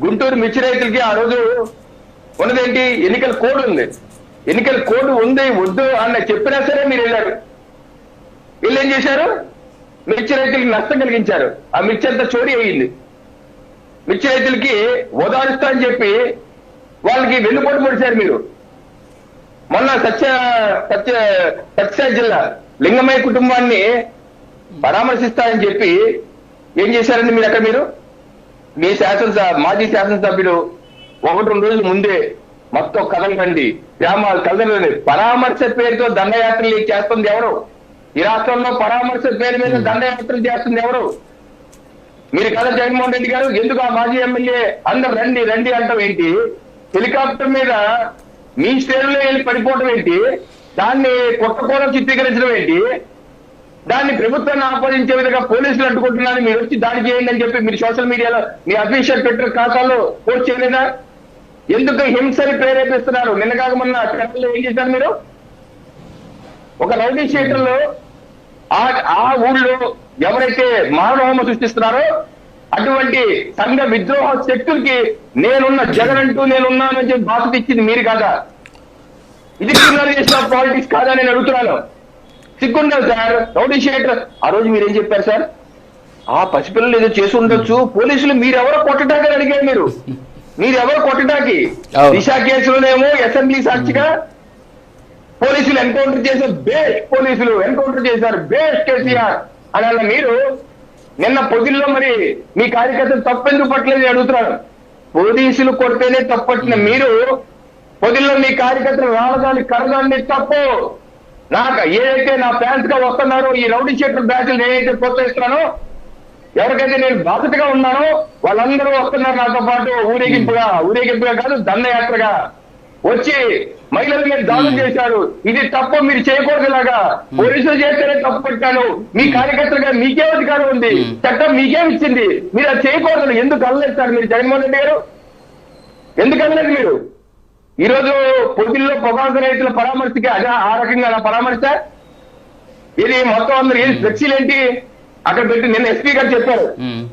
గుంటూరు మిర్చి రైతులకి ఆ రోజు ఉన్నదేంటి? ఎన్నికల కోడ్ ఉంది. ఎన్నికల కోడ్ ఉంది వద్దు అన్న చెప్పినా సరే మీరు వెళ్ళారు. వీళ్ళు ఏం చేశారు? మిర్చి రైతులకి నష్టం కలిగించారు. ఆ మిర్చి అంతా చోరీ అయ్యింది మిర్చి రైతులకి ఓదారుస్తా అని చెప్పి వాళ్ళకి వెన్నుపోటు పొడిచారు మీరు. మొన్న సత్య సత్య సత్య జిల్లా లింగమయ్య కుటుంబాన్ని పరామర్శిస్తారని చెప్పి ఏం చేశారండి మీరు అక్కడ మీరు? మీ శాసనసభ మాజీ శాసనసభ్యులు ఒకటి రెండు రోజుల ముందే మొత్తం కదలకండి గ్రామాలు కదలండి పరామర్శ పేరుతో దండయాత్రలు చేస్తుంది ఎవరు? ఈ రాష్ట్రంలో పరామర్శ పేరు మీద దండయాత్రలు చేస్తుంది ఎవరు? మీరు కదా జగన్మోహన్ రెడ్డి గారు ఎందుకు ఆ మాజీ ఎమ్మెల్యే అందరు రండి రండి అంటాం ఏంటి? హెలికాప్టర్ మీద మీ స్టేజ్లో వెళ్ళి పడిపోవడం ఏంటి? దాన్ని కొట్టకోవడం చిత్రీకరించడం ఏంటి? దాన్ని ప్రభుత్వాన్ని ఆపాదించే విధంగా పోలీసులు అడ్డుకుంటున్నారు మీరు వచ్చి దాడి చేయండి అని చెప్పి మీరు సోషల్ మీడియాలో మీ అఫీషియల్ ట్విట్టర్ ఖాతాలో పోస్ట్ చేయలేదా? ఎందుకు హింసని ప్రేరేపిస్తున్నారు? నిన్న కాక మొన్న ఏం చేశారు మీరు? ఒక రౌడీ షీటర్లో ఆ ఆ ఊళ్ళో ఎవరైతే మానవహోమ సృష్టిస్తున్నారో అటువంటి సంఘ విద్రోహ శక్తులకి నేనున్న జగన్ అంటూ నేనున్నానని చెప్పి బాధ ఇచ్చింది మీరు కాదా? ఇది క్రిమినలైజేషన్ ఆఫ్ పాలిటిక్స్ కాదా నేను అడుగుతున్నాను. సిగ్గుండాలి సార్. రౌడీ షీటర్ ఆ రోజు మీరు ఏం చెప్పారు సార్? ఆ పసిపిల్లలు ఏదో చేసి ఉండొచ్చు. పోలీసులు మీరెవరో కొట్టడానికి అడిగారు మీరు. మీరెవరో కొట్టడానికి. దిశ కేసులోనేమో అసెంబ్లీ సాక్షిగా పోలీసులు ఎన్కౌంటర్ చేశారు బేస్ పోలీసులు ఎన్కౌంటర్ చేశారు. బేస్ కేసీఆర్. అని అన్న మీరు నిన్న పొద్దుల్లో మరి మీ కార్యకర్తలు తప్పెందుకు పట్టలేదు అడుగుతున్నారు. పోలీసులు కొడితేనే తప్పట్టిన మీరు పొద్దుల్లో మీ కార్యకర్తలు రాలదాని కరదాన్ని తప్పు. నాకు ఏదైతే నా ఫ్యాన్స్గా వస్తున్నారో ఈ రౌడీ షీటర్ బ్యాచ్లు నేనైతే ప్రోత్సహిస్తున్నానో ఎవరికైతే నేను బాధ్యతగా ఉన్నానో వాళ్ళందరూ వస్తున్నారు నాతో పాటు. ఊరేగింపుగా ఊరేగింపుగా కాదు దండయాత్రగా. వచ్చి మహిళల మీద దాడులు చేశారు? ఇది తప్పు మీరు చేయకూడదు ఇలాగా పోలీసులు చేస్తేనే తప్పు పెట్టాను మీ కార్యకర్తలుగా మీకే అధికారం ఉంది. చట్టం మీకేం ఇచ్చింది? మీరు అది చేయకూడదు. ఎందుకు అనలేదు మీరు? జగన్మోహన్ రెడ్డి గారు? ఎందుకు అనలేదు మీరు? ఈ రోజు పొద్దుల్లో పొగాకు రైతుల పరామర్శకి అదే ఆ రకంగా అలా పరామర్శ? ఇది మొత్తం అందరు ఏం ఫ్లెక్సీలు ఏంటి? అక్కడ పెట్టి నిన్న ఎస్పీ గారు చెప్పారు.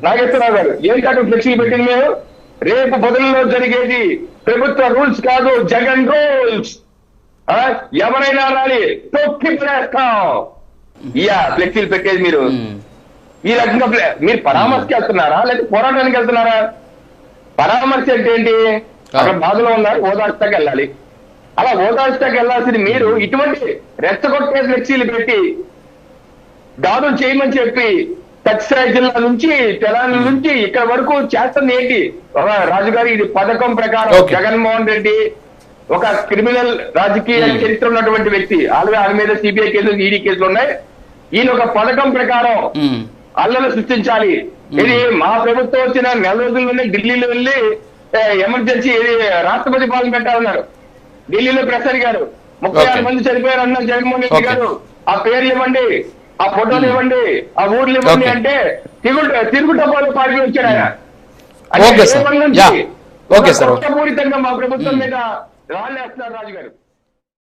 నాగేశ్వరరావు గారు ఏంటి అక్కడ ఫ్లెక్సీలు పెట్టింది మేము రేపు బదులలో జరిగేది ప్రభుత్వ రూల్స్ కాదు జగన్ రూల్స్. ఎవరైనా రాలి తొక్కి పడేస్తాం ఇయా ఫ్లెక్సీలు పెట్టేది మీరు. ఈ రకంగా మీరు పరామర్శకి వెళ్తున్నారా? లేకపోతే పోరాటానికి వెళ్తున్నారా? పరామర్శ అంటే ఏంటి? అక్కడ బాధలో ఉన్నారు ఓదార్స్తాకి వెళ్ళాలి. అలా ఓదార్స్తాకి వెళ్ళాల్సింది మీరు ఇటువంటి రెచ్చగొట్టే ఫ్లెక్సీలు పెట్టి దాడులు చేయమని చెప్పి సత్యసాయి జిల్లా నుంచి తెలంగాణ నుంచి ఇక్కడ వరకు చేస్తుంది ఏంటి? రాజుగారు ఇది పథకం ప్రకారం. జగన్మోహన్ రెడ్డి ఒక క్రిమినల్ రాజకీయ. చరిత్ర ఉన్నటువంటి వ్యక్తి. ఆల్రెడీ ఆయన మీద సిబిఐ కేసులు ఈడీ కేసులు ఉన్నాయి. ఈయన ఒక పథకం ప్రకారం. అల్లలు సృష్టించాలి. ఇది మా ప్రభుత్వం వచ్చిన నెల రోజుల్లోనే ఢిల్లీలో వెళ్ళి ఎమర్జెన్సీ రాష్ట్రపతి పాలన పెట్టాలన్నారు ఢిల్లీలో ప్రెస్ అడిగారు ముప్పై ఆరు. మంది చనిపోయారు అన్నారు జగన్మోహన్ రెడ్డి. గారు. ఆ పేర్లు ఇవ్వండి ఆ ఫోటోలు ఇవ్వండి ఆ ఊర్లు ఇవ్వండి. అంటే తిరుగు తిరుగుటపాలు పార్టీ వచ్చాడు ఆయన. అంటే. కుట్రపూరితంగా మా ప్రభుత్వం మీద రాళ్ళేస్తున్నారు రాజు గారు